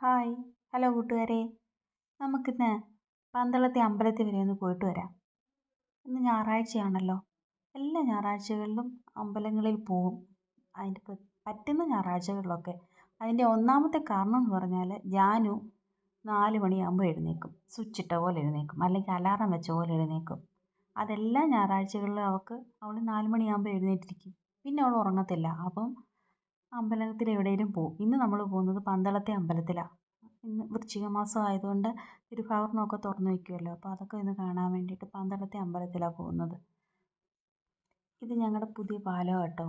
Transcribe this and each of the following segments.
Hi. Hello കൂട്ടുകാരെ. നമുക്കിന്ന് പന്തളത്തെ അമ്പലത്തിൽ വരെ ഒന്ന് പോയിട്ട് വരാം. ഇന്ന് ഞായറാഴ്ചയാണല്ലോ. എല്ലാ ഞായറാഴ്ചകളിലും അമ്പലങ്ങളിൽ പോവും. അതിന്റെ പറ്റുന്ന ഞായറാഴ്ചകളിലൊക്കെ. അതിന്റെ ഒന്നാമത്തെ കാരണം എന്ന് പറഞ്ഞാൽ ജാനു നാല് മണിയാകുമ്പോൾ എഴുന്നേക്കും. സ്വിച്ച് ഇട്ട പോലെ എഴുന്നേക്കും. അല്ലെങ്കിൽ അലാറം വെച്ച പോലെ എഴുന്നേക്കും. അതെല്ലാ ഞായറാഴ്ചകളിലും അവൾക്ക് അവൾ നാല് മണിയാകുമ്പോൾ എഴുന്നേറ്റിരിക്കും. പിന്നെ അവൾ ഉറങ്ങത്തില്ല. അപ്പം അമ്പലത്തിൽ എവിടെയെങ്കിലും പോകും ഇന്ന് നമ്മൾ പോകുന്നത് പന്തളത്തെ അമ്പലത്തിലാണ് ഇന്ന് വൃശ്ചിക മാസം ആയതുകൊണ്ട് തിരുഭാവർണമൊക്കെ തുറന്നു വയ്ക്കുമല്ലോ അപ്പോൾ അതൊക്കെ ഇന്ന് കാണാൻ വേണ്ടിയിട്ട് പന്തളത്തെ അമ്പലത്തിലാണ് പോകുന്നത്. ഇത് ഞങ്ങളുടെ പുതിയ പാലമാണ് കേട്ടോ.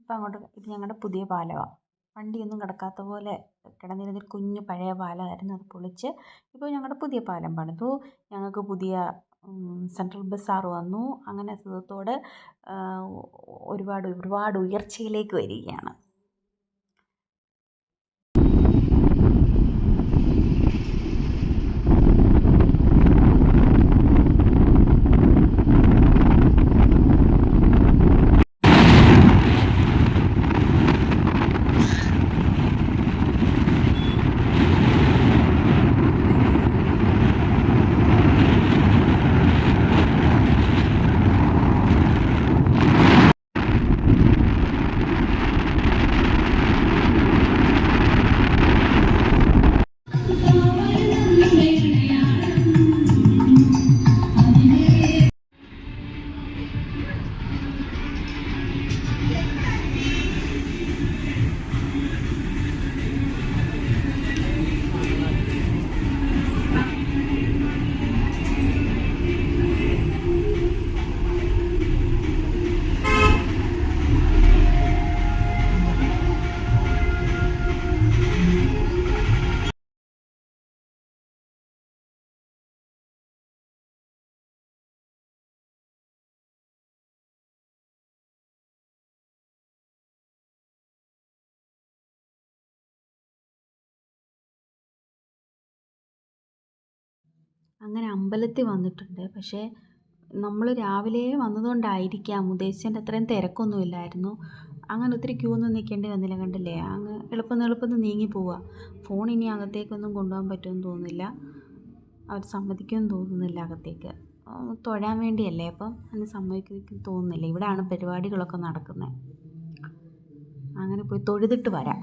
ഇപ്പം അങ്ങോട്ട് ഇത് ഞങ്ങളുടെ പുതിയ പാലമാണ് വണ്ടിയൊന്നും കിടക്കാത്ത പോലെ കിടന്നിരുന്ന കുഞ്ഞു പഴയ പാലമായിരുന്നു അത് പൊളിച്ച് ഇപ്പോൾ ഞങ്ങളുടെ പുതിയ പാലം പണിതു. ഞങ്ങൾക്ക് പുതിയ സെൻട്രൽ ബസാർ വന്നു. അങ്ങനെ സുഖത്തോടെ ഒരുപാട് ഒരുപാട് ഉയർച്ചയിലേക്ക് വരികയാണ്. അങ്ങനെ അമ്പലത്തിൽ വന്നിട്ടുണ്ട്. പക്ഷേ നമ്മൾ രാവിലെ വന്നതുകൊണ്ടായിരിക്കാം ഉദ്ദേശിച്ചതിന്റെ അത്രയും തിരക്കൊന്നുമില്ലായിരുന്നു. അങ്ങനെ ഒത്തിരി ക്യൂ ഒന്നും നിൽക്കേണ്ടി വന്നില്ല കണ്ടില്ലേ? അങ്ങ് എളുപ്പം എളുപ്പം നീങ്ങി പോവുക ഫോൺ ഇനി അകത്തേക്കൊന്നും കൊണ്ടുപോകാൻ പറ്റുമെന്ന് തോന്നുന്നില്ല. അവർ സമ്മതിക്കുമെന്ന് തോന്നുന്നില്ല അകത്തേക്ക്. തൊഴാൻ വേണ്ടിയല്ലേ? അപ്പം അതിന് സമ്മതിക്കും തോന്നുന്നില്ല. ഇവിടെയാണ് പരിപാടികളൊക്കെ നടക്കുന്നത്. അങ്ങനെ പോയി തൊഴുതിട്ട് വരാം.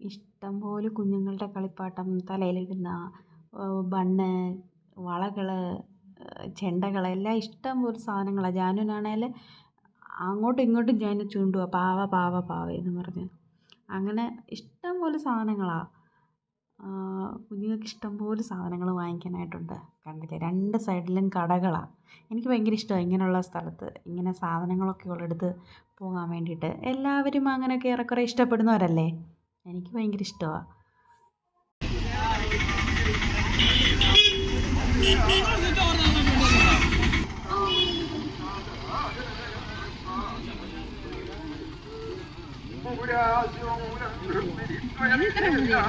ഇഷ്ടംപോലെ കുഞ്ഞുങ്ങളുടെ കളിപ്പാട്ടം തലയിലിടുന്ന ബണ്ണ് വളകൾ ചെണ്ടകൾ എല്ലാം ഇഷ്ടം പോലെ സാധനങ്ങളാണ് ജാനുവിനാണെങ്കിൽ അങ്ങോട്ടും ഇങ്ങോട്ടും ജാനു ചൂണ്ടുക പാവ പാവ പാവ എന്ന് പറഞ്ഞ്. അങ്ങനെ ഇഷ്ടം പോലെ സാധനങ്ങളാണ് കുഞ്ഞുങ്ങൾക്ക് ഇഷ്ടം ഇഷ്ടംപോലെ സാധനങ്ങൾ വാങ്ങിക്കാനായിട്ടുണ്ട്. കണ്ടില്ലേ? രണ്ട് സൈഡിലും കടകളാണ് എനിക്ക് ഭയങ്കര ഇഷ്ടമാണ് ഇങ്ങനെയുള്ള സ്ഥലത്ത്. ഇങ്ങനെ സാധനങ്ങളൊക്കെ ഉള്ളിടത്ത് പോകാൻ വേണ്ടിയിട്ട്. എല്ലാവരും അങ്ങനെയൊക്കെ ഏറെക്കുറെ ഇഷ്ടപ്പെടുന്നവരല്ലേ? എനിക്ക് ഭയങ്കര ഇഷ്ടമാണ് വേദാനേശാ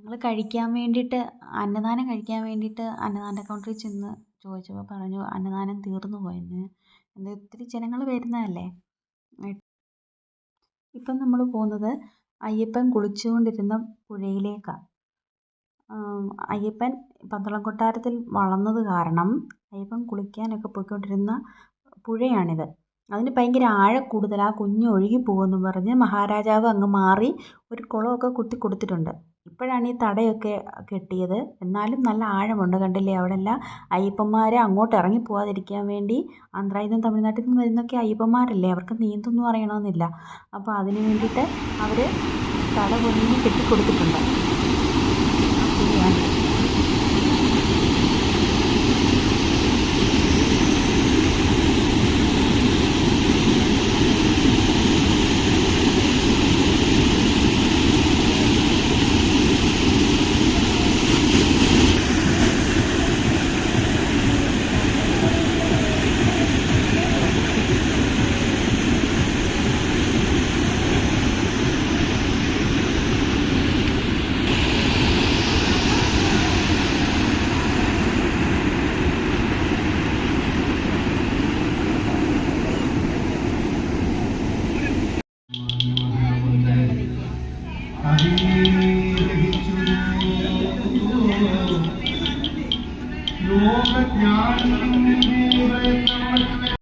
ഞങ്ങൾ കഴിക്കാൻ വേണ്ടിയിട്ട് അന്നദാനം കഴിക്കാൻ വേണ്ടിയിട്ട് അന്നദാന കൗണ്ടറിൽ ചെന്ന് ചോദിച്ചപ്പോൾ പറഞ്ഞു അന്നദാനം തീർന്നു പോയെന്ന്. എന്താ ഒത്തിരി ജനങ്ങൾ വരുന്നതല്ലേ? ഇപ്പം നമ്മൾ പോകുന്നത് അയ്യപ്പൻ കുളിച്ചുകൊണ്ടിരുന്ന പുഴയിലേക്കാണ് അയ്യപ്പൻ പന്തളം കൊട്ടാരത്തിൽ വളർന്നത് കാരണം അയ്യപ്പൻ കുളിക്കാനൊക്കെ പോയിക്കൊണ്ടിരുന്ന പുഴയാണിത്. അതിന് ഭയങ്കര ആഴം കൂടുതൽ ആ കുഞ്ഞ് ഒഴുകി പോകുമെന്ന് പറഞ്ഞ് മഹാരാജാവ് അങ്ങ് മാറി ഒരു കുളമൊക്കെ കുത്തി കൊടുത്തിട്ടുണ്ട്. ഇപ്പോഴാണ് ഈ തടയൊക്കെ കെട്ടിയത്. എന്നാലും നല്ല ആഴമുണ്ട് കണ്ടില്ലേ? അവിടെല്ലാം അയ്യപ്പന്മാർ അങ്ങോട്ട് ഇറങ്ങി പോകാതിരിക്കാൻ വേണ്ടി ആന്ധ്രയിൽ നിന്നും തമിഴ്നാട്ടിൽ നിന്നും വരുന്നൊക്കെ അയ്യപ്പന്മാരല്ലേ? അവർക്ക് നീന്തൊന്നും അറിയണമെന്നില്ല. അപ്പോൾ അതിന് വേണ്ടിയിട്ട് അവർ തട പൊതിഞ്ഞ് കെട്ടിക്കൊടുത്തിട്ടുണ്ട്. लोक ज्ञान देव